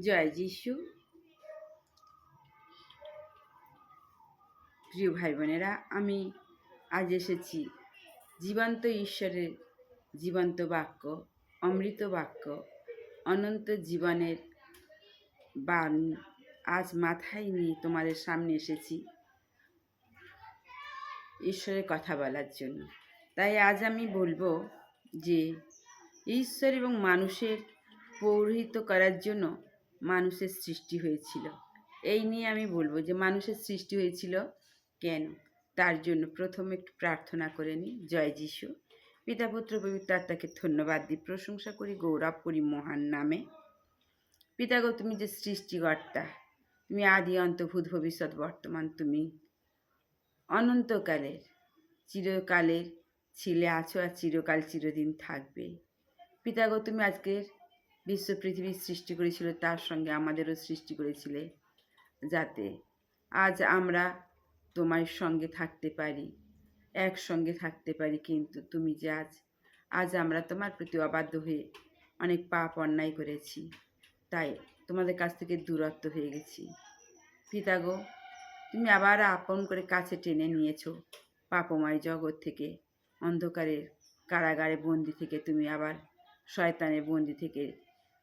জয় যিশু। প্রিয় ভাই বোনেরা আমি আজ এসেছি জীবন্ত ঈশ্বরের জীবন্ত বাক্য, অমৃত বাক্য, অনন্ত জীবনের বাণী। আজ মাথায় নিয়ে তোমাদের সামনে এসেছি ঈশ্বরের কথা বলার জন্য। তাই আজ আমি বলব যে, ঈশ্বর এবং মানুষের পৌরোহিত্য করার জন্য মানুষের সৃষ্টি হয়েছিল। এই নিয়ে আমি বলব যে মানুষের সৃষ্টি হয়েছিল কেন? তার জন্য প্রথমে একটু প্রার্থনা করে নিই। জয় যিশু। পিতা, পুত্র, পবিত্র আত্মাকে ধন্যবাদ দিই। প্রশংসা করি, গৌরব করি মহান নামে। পিতাগো তুমি যে সৃষ্টিকর্তা, তুমি আদি অন্ত ভূত ভবিষ্যৎ, বর্তমান, তুমি অনন্তকালের, চিরকালের ছিলে, আছো আর চিরকাল, চিরদিন থাকবে। পিতাগো তুমি আজকের বিশ্ব পৃথিবীর সৃষ্টি করেছিল, তার সঙ্গে আমাদেরও সৃষ্টি করেছিলে। যাতে আজ আমরা তোমার সঙ্গে থাকতে পারি, একসঙ্গে থাকতে পারি, কিন্তু তুমি যে আজ আজ আমরা তোমার প্রতি অবাধ্য হয়ে অনেক পাপ অন্যায় করেছি, তাই তোমাদের কাছ থেকে দূরত্ব হয়ে গেছি। পিতাগো তুমি আবার আপন করে কাছে টেনে নিয়েছো, পাপময় জগৎ থেকে, অন্ধকারের কারাগারে বন্দি থেকে, তুমি আবার শয়তানের বন্দি থেকে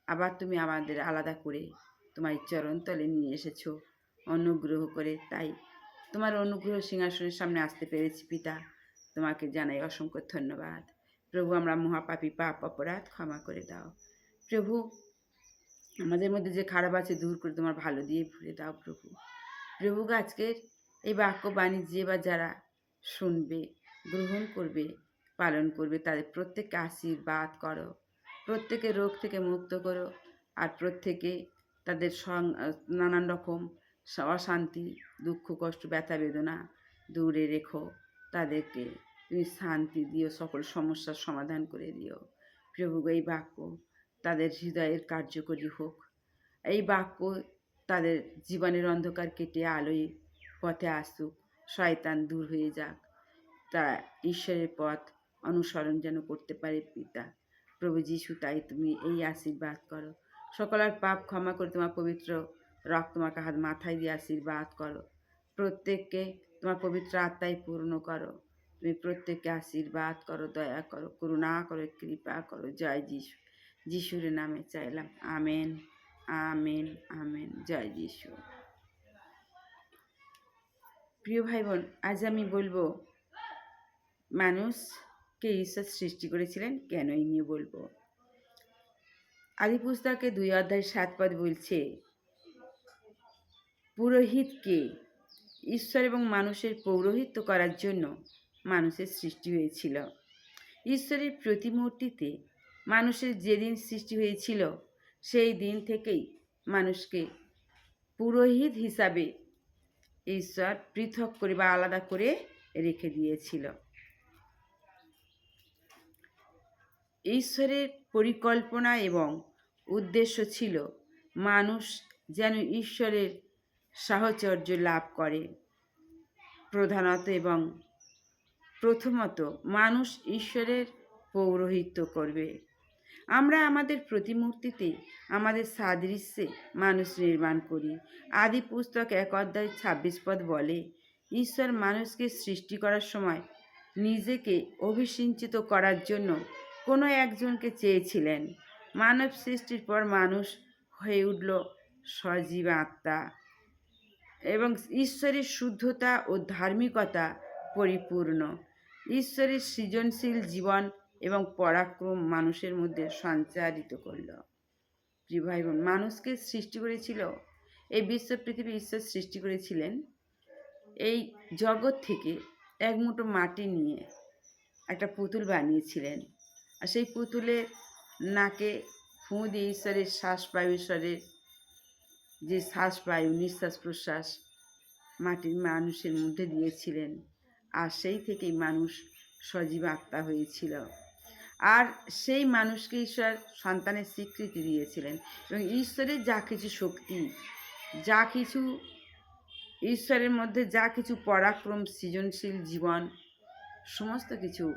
আবার তুমি আমাদের আলাদা করে তোমার চরণতলে নিয়ে এসেছ অনুগ্রহ করে। তাই তোমার অনুগ্রহ সিংহাসনের সামনে আসতে পেরেছি পিতা। তোমাকে জানাই অসংখ্য ধন্যবাদ। প্রভু, আমরা মহাপাপী পাপ অপরাধ ক্ষমা করে দাও। প্রভু, আমাদের মধ্যে যে খারাপ আছে দূর করে তোমার ভালো দিয়ে ভরে দাও প্রভু। প্রভু আজকের এই বাক্য বাণী যে বা যারা শুনবে, গ্রহণ করবে, পালন করবে, তাদের প্রত্যেককে আশীর্বাদ করো। প্রত্যেকে রোগ থেকে মুক্ত করো। আর প্রত্যেকে তাদের নানান রকম অশান্তি, দুঃখ, কষ্ট, ব্যথা, বেদনা দূরে রেখো। তাদেরকে তুমি শান্তি দিও, সকল সমস্যার সমাধান করে দিও। প্রভু এই বাক্য তাদের হৃদয়ের কার্যকরী হোক। এই বাক্য তাদের জীবনের অন্ধকার কেটে আলোয় পথে আসুক। শয়তান দূর হয়ে যাক। তারা ঈশ্বরের পথ অনুসরণ যেন করতে পারে পিতা। প্রভু যিশু, তাই তুমি এই আশীর্বাদ করো। সকলের পাপ ক্ষমা করে তোমার পবিত্র রক্ত তোমাকে হাত মাথায় দিয়ে আশীর্বাদ করো। প্রত্যেককে তোমার পবিত্র আত্মায় পূর্ণ করো। তুমি প্রত্যেককে আশীর্বাদ করো, দয়া করো, করুণা করো, কৃপা করো। জয় যিশু, যিশুর নামে চাইলাম। Amen amen amen. জয় যিশু। প্রিয় ভাই বোন, আজ আমি বলব মানুষকে ঈশ্বর সৃষ্টি করেছিলেন কেন এই নিয়ে বলব? আদি পুস্তকে দুই অধ্যায় সাত পদ বলছে পুরোহিতকে ঈশ্বর এবং মানুষের পৌরোহিত্য করার জন্য মানুষের সৃষ্টি হয়েছিল। ঈশ্বরের প্রতিমূর্তিতে মানুষের যেদিন সৃষ্টি হয়েছিল, সেই দিন থেকেই মানুষকে পুরোহিত হিসাবে ঈশ্বর পৃথক করে বা আলাদা করে রেখে দিয়েছিল। ঈশ্বরের পরিকল্পনা এবং উদ্দেশ্য ছিল মানুষ যেন ঈশ্বরের সাহচর্য লাভ করে। প্রধানত এবং প্রথমত মানুষ ঈশ্বরের পৌরোহিত্য করবে। আমরা আমাদের প্রতিমূর্তিতে আমাদের সাদৃশ্যে মানুষ নির্মাণ করি। আদি পুস্তক এক অধ্যায় ছাব্বিশ পদ বলে, ঈশ্বর মানুষকে সৃষ্টি করার সময় নিজেকে অভিসিঞ্চিত করার জন্য কোনো একজনকে চেয়েছিলেন। মানব সৃষ্টির পর মানুষ হয়ে উঠল সজীব আত্মা এবং ঈশ্বরের শুদ্ধতা ও ধার্মিকতা পরিপূর্ণ। ঈশ্বরের সৃজনশীল জীবন এবং পরাক্রম মানুষের মধ্যে সঞ্চারিত করল। প্রিয় ভাই বোন মানুষকে সৃষ্টি করেছিল? এই বিশ্ব পৃথিবী ঈশ্বর সৃষ্টি করেছিলেন? এই জগৎ থেকে এক মুঠো মাটি নিয়ে একটা পুতুল বানিয়েছিলেন। আর সেই পুতুলের নাকে ফুঁ দিয়ে ঈশ্বরের শ্বাস বায়ু ঈশ্বরের যে শ্বাস বায়ু নিঃশ্বাস প্রশ্বাস মাটির মানুষের মধ্যে দিয়েছিলেন। আর সেই থেকেই মানুষ সজীব আত্মা হয়েছিল। আর সেই মানুষকে ঈশ্বর সন্তানের স্বীকৃতি দিয়েছিলেন। এবং ঈশ্বরের যা কিছু শক্তি, যা কিছু, ঈশ্বরের মধ্যে যা কিছু পরাক্রম, সৃজনশীল জীবন, সমস্ত কিছু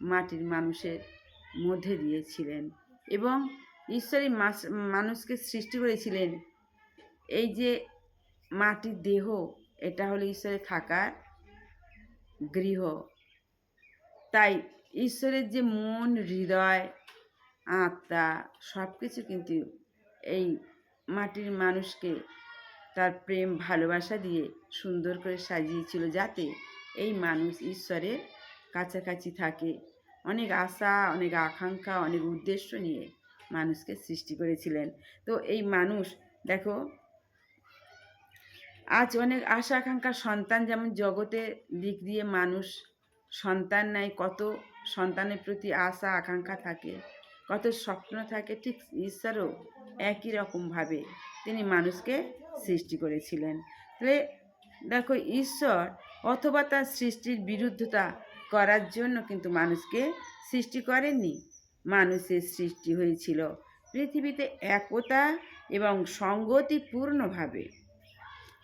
মাটির মানুষের মধ্যে দিয়েছিলেন এবং ঈশ্বরই মাস- মানুষকে সৃষ্টি করেছিলেন। এই যে মাটির দেহ, এটা হলো ঈশ্বরের থাকার গৃহ। তাই ঈশ্বরের যে মন, হৃদয়, আত্মা সব কিছু কিন্তু এই মাটির মানুষকে তার প্রেম, ভালোবাসা দিয়ে সুন্দর করে সাজিয়েছিল যাতে এই মানুষ ঈশ্বরের কাছাকাছি থাকে। অনেক আশা, অনেক আকাঙ্ক্ষা, অনেক উদ্দেশ্য নিয়ে মানুষকে সৃষ্টি করেছিলেন। তো এই মানুষ, দেখো, আজ অনেক আশা, আকাঙ্ক্ষা, সন্তান যেমন জগতে দিক দিয়ে মানুষ সন্তান নেয় কত সন্তানের প্রতি আশা, আকাঙ্ক্ষা থাকে, কত স্বপ্ন থাকে, ঠিক ঈশ্বরও একই রকমভাবে তিনি মানুষকে সৃষ্টি করেছিলেন। তাহলে দেখো, ঈশ্বর অথবা তার সৃষ্টির বিরুদ্ধতা করার জন্য কিন্তু মানুষকে সৃষ্টি করেননি। মানুষের সৃষ্টি হয়েছিল পৃথিবীতে একতা এবং সঙ্গতিপূর্ণভাবে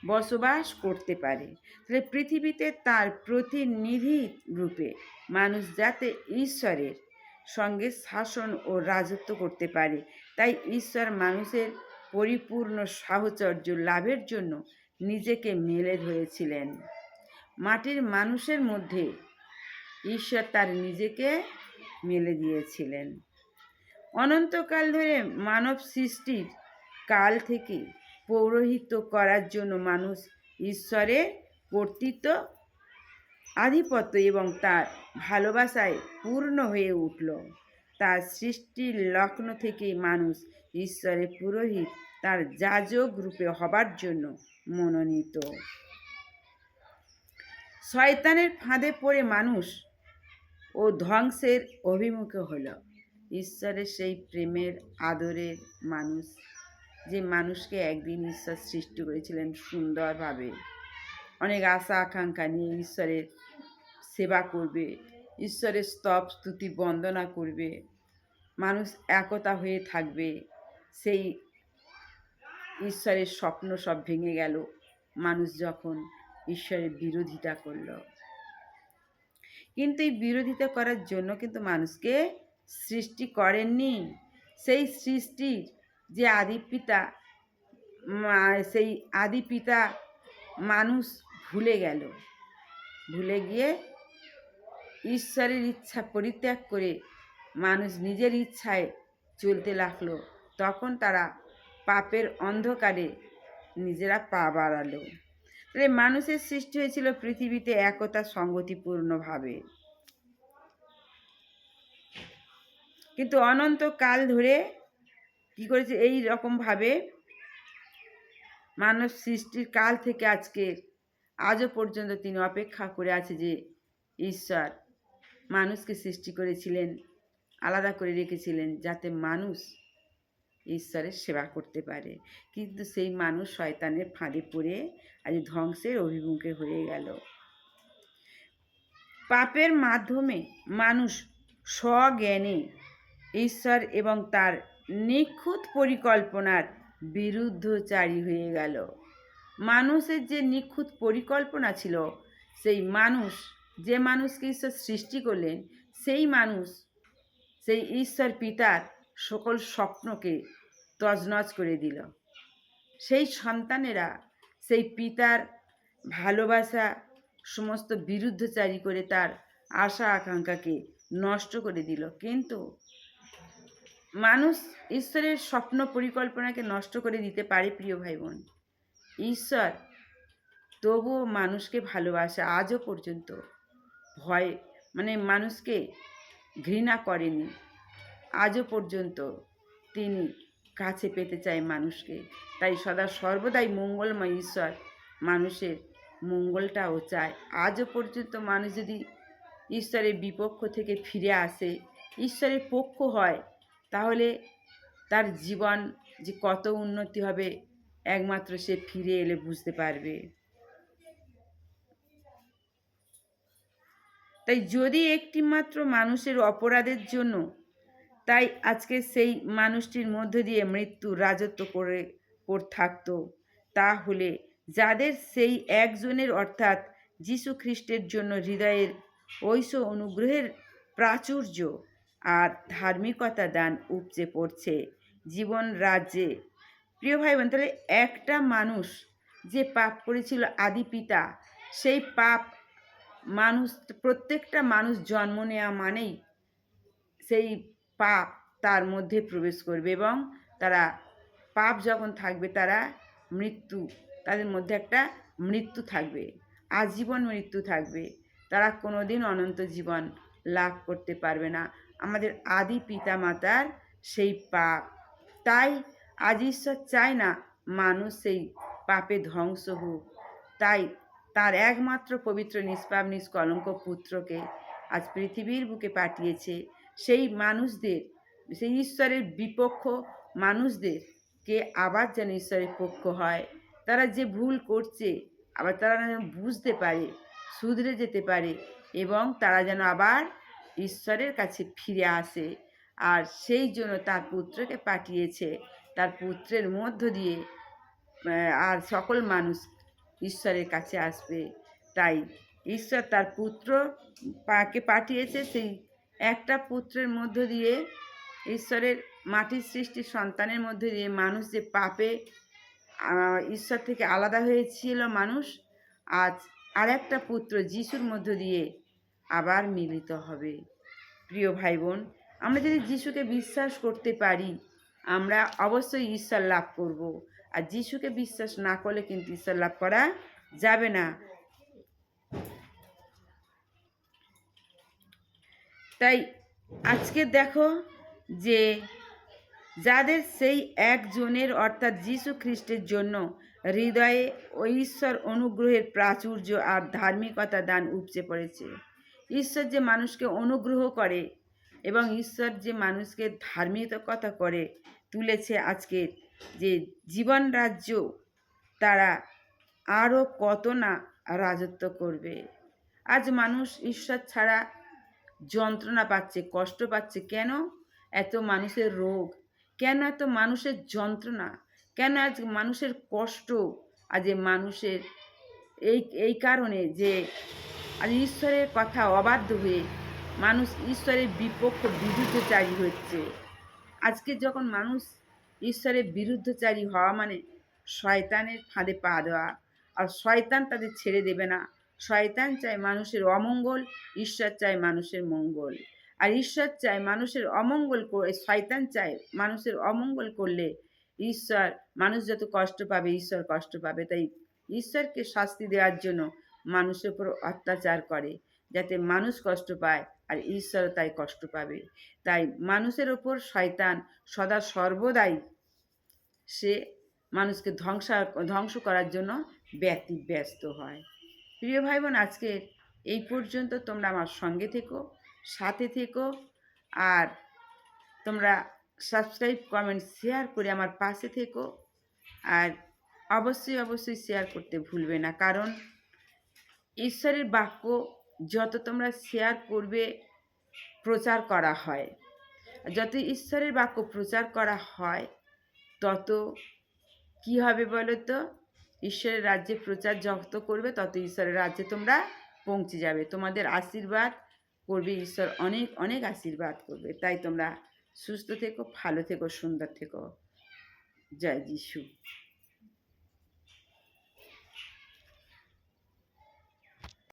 বসবাস করতে পারে। তাহলে পৃথিবীতে তার প্রতিনিধি রূপে মানুষ যাতে ঈশ্বরের সঙ্গে শাসন ও রাজত্ব করতে পারে, তাই ঈশ্বর মানুষের পরিপূর্ণ সাহচর্য লাভের জন্য নিজেকে মেলে ধরেছিলেন। মাটির মানুষের মধ্যে ঈশ্বর তার নিজেকে মেলে দিয়েছিলেন। অনন্তকাল ধরে মানব সৃষ্টির কাল থেকে পৌরোহিত্য করার জন্য মানুষ ঈশ্বরের কর্তৃত্ব আধিপত্য এবং তার ভালোবাসায় পূর্ণ হয়ে উঠল। তার সৃষ্টির লগ্ন থেকেই মানুষ ঈশ্বরের পুরোহিত তার যাজক রূপে হবার জন্য মনোনীত। শয়তানের ফাঁদে পড়ে মানুষ ও ধ্বংসের অভিমুখে হল। ঈশ্বরের সেই প্রেমের আদরের মানুষ, যে মানুষকে একদিন ঈশ্বর সৃষ্টি করেছিলেন সুন্দরভাবে। অনেক আশা, আকাঙ্ক্ষা নিয়ে ঈশ্বরের সেবা করবে, ঈশ্বরের স্তব, স্তুতি, বন্দনা করবে। মানুষ একতা হয়ে থাকবে। সেই ঈশ্বরের স্বপ্ন সব ভেঙে গেল। মানুষ যখন ঈশ্বরের বিরোধিতা করল। কিন্তু এই বিরোধিতা করার জন্য কিন্তু মানুষকে সৃষ্টি করেননি। সেই সৃষ্টির যে আদি পিতা সেই আদি পিতা মানুষ ভুলে গেল। ভুলে গিয়ে ঈশ্বরের ইচ্ছা পরিত্যাগ করে মানুষ নিজের ইচ্ছায় চলতে লাগল। তখন তারা পাপের অন্ধকারে নিজেরা পা বাড়ালো। তাহলে মানুষের সৃষ্টি হয়েছিল পৃথিবীতে একতা সঙ্গতিপূর্ণভাবে। কিন্তু অনন্তকাল ধরে কি করেছে? এই রকমভাবে মানব সৃষ্টির কাল থেকে আজকে, আজও পর্যন্ত তিনি অপেক্ষা করে আছে যে ঈশ্বর মানুষকে সৃষ্টি করেছিলেন, আলাদা করে রেখেছিলেন যাতে মানুষ ঈশ্বরের সেবা করতে পারে। কিন্তু সেই মানুষ শয়তানের ফাঁদে পড়ে আজ ধ্বংসের অভিমুখে হয়ে গেল। পাপের মাধ্যমে মানুষ স্বজ্ঞানে ঈশ্বর এবং তার নিখুঁত পরিকল্পনার বিরুদ্ধচারী হয়ে গেল। মানুষের যে নিখুঁত পরিকল্পনা ছিল, সেই মানুষ, যে মানুষকে ঈশ্বর সৃষ্টি করলেন, সেই মানুষ, সেই ঈশ্বর পিতার সকল স্বপ্নকে তজনজ করে দিল। সেই সন্তানেরা সেই পিতার ভালোবাসা সমস্ত বিরুদ্ধচারী করে তার আশা আকাঙ্ক্ষাকে নষ্ট করে দিল। কিন্তু মানুষ ঈশ্বরের স্বপ্ন পরিকল্পনাকে নষ্ট করে দিতে পারে, প্রিয় ভাই বোন ঈশ্বর তবুও মানুষকে ভালোবাসে, আজও পর্যন্ত ভয় মানে মানুষকে ঘৃণা করেনি। আজও পর্যন্ত তিনি কাছে পেতে চায় মানুষকে। তাই সদা সর্বদাই মঙ্গলময় ঈশ্বর মানুষের মঙ্গলটাও চায়। আজও পর্যন্ত মানুষ যদি ঈশ্বরের বিপক্ষ থেকে ফিরে আসে, ঈশ্বরের পক্ষ হয়, তাহলে তার জীবন যে কত উন্নতি হবে, একমাত্র সে ফিরে এলে বুঝতে পারবে। তাই যদি একটিমাত্র মানুষের অপরাধের জন্য তাই আজকে সেই মানুষটির মধ্য দিয়ে মৃত্যু রাজত্ব করে থাকতো। তাহলে যাদের সেই একজনের অর্থাৎ যীশু খ্রিস্টের জন্য হৃদয়ের ঐশ অনুগ্রহের প্রাচুর্য আর ধার্মিকতা দান উপচে পড়ছে জীবন রাজ্যে। প্রিয় ভাই বোন তাহলে একটা মানুষ যে পাপ করেছিল আদি পিতা, সেই পাপ মানুষ, প্রত্যেকটা মানুষ জন্ম নেওয়া মানেই সেই পাপ তার মধ্যে প্রবেশ করবে এবং তারা, পাপ যখন থাকবে তারা মৃত্যু, তাদের মধ্যে একটা মৃত্যু থাকবে, আজীবন মৃত্যু থাকবে। তারা কোনোদিন অনন্ত জীবন লাভ করতে পারবে না। আমাদের আদি পিতা মাতার সেই পাপ। তাই আজ ঈশ্বর চায় না মানুষ সেই পাপে ধ্বংস হোক। তাই তার একমাত্র পবিত্র নিষ্পাপ, নিষ্কলঙ্ক পুত্রকে আজ পৃথিবীর বুকে পাঠিয়েছে। সেই মানুষদের, সেই ঈশ্বরের বিপক্ষ মানুষদের কে আবার যেন ঈশ্বরের পক্ষ হয়। তারা যে ভুল করছে, আবার তারা যেন বুঝতে পারে, শুধরে যেতে পারে এবং তারা যেন আবার ঈশ্বরের কাছে ফিরে আসে। আর সেই জন্য তার পুত্রকে পাঠিয়েছে। তার পুত্রের মধ্য দিয়ে আর সকল মানুষ ঈশ্বরের কাছে আসবে। তাই ঈশ্বর তার পুত্র পাকে পাঠিয়েছে, সেই একটা পুত্রের মধ্য দিয়ে, ঈশ্বরের মাটির সৃষ্টি সন্তানের মধ্যে দিয়ে মানুষ যে পাপে ঈশ্বর থেকে আলাদা হয়েছিল মানুষ, আজ আর একটা পুত্র যিশুর মধ্য দিয়ে আবার মিলিত হবে। প্রিয় ভাই বোন আমরা যদি যিশুকে বিশ্বাস করতে পারি, আমরা অবশ্যই ঈশ্বর লাভ করব। আর যিশুকে বিশ্বাস না করলে কিন্তু ঈশ্বর লাভ করা যাবে না। তাই আজকে দেখো যে যাদের সেই একজনের অর্থাৎ যীশু খ্রিস্টের জন্য হৃদয়ে ও ঈশ্বর অনুগ্রহের প্রাচুর্য আর ধার্মিকতা দান উপচে পড়েছে। ঈশ্বর যে মানুষকে অনুগ্রহ করে এবং ঈশ্বর যে মানুষকে ধার্মিকতা করে তুলেছে আজকের যে জীবন রাজ্য তারা আরও কত না রাজত্ব করবে। আজ মানুষ ঈশ্বর ছাড়া যন্ত্রণা পাচ্ছে, কষ্ট পাচ্ছে। কেন এত মানুষের রোগ? কেন এত মানুষের যন্ত্রণা? কেন আজ মানুষের কষ্ট? আজ মানুষের এই এই কারণে যে আজ ঈশ্বরের কথা অবাধ্য হয়ে মানুষ ঈশ্বরের বিপক্ষ বিরুদ্ধচারী হচ্ছে। আজকে যখন মানুষ ঈশ্বরের বিরুদ্ধচারী হওয়া মানে শয়তানের ফাঁদে পা দেওয়া। আর শয়তান তাদের ছেড়ে দেবে না। শয়তান চায় মানুষের অমঙ্গল, ঈশ্বর চায় মানুষের মঙ্গল। আর ঈশ্বর চায় মানুষের অমঙ্গল শয়তান চায় মানুষের অমঙ্গল করলে ঈশ্বর, মানুষ যত কষ্ট পাবে, ঈশ্বর কষ্ট পাবে। তাই ঈশ্বরকে শাস্তি দেওয়ার জন্য মানুষের উপর অত্যাচার করে, যাতে মানুষ কষ্ট পায় আর ঈশ্বর তাই কষ্ট পাবে। তাই মানুষের ওপর শয়তান সদা সর্বদাই সে মানুষকে ধ্বংস ধ্বংস করার জন্য ব্যক্তি ব্যস্ত হয়। প্রিয় ভাই বোন আজকের এই পর্যন্ত তোমরা আমার সঙ্গে থেকো, সাথে থেকো আর তোমরা সাবস্ক্রাইব কমেন্ট শেয়ার করে আমার পাশে থেকো আর অবশ্যই অবশ্যই শেয়ার করতে ভুলবে না। কারণ ঈশ্বরের বাক্য যত তোমরা শেয়ার করবে, প্রচার করা হয়। যত ঈশ্বরের বাক্য প্রচার করা হয়, তত কি হবে বলো তো ঈশ্বরের রাজ্যে প্রচার যত করবে, তত ঈশ্বরের রাজ্যে তোমরা পৌঁছে যাবে। তোমাদের আশীর্বাদ করবে, ঈশ্বর অনেক অনেক আশীর্বাদ করবে। তাই তোমরা সুস্থ থেকো, ভালো থেকো, সুন্দর থেকো। জয় যিশু।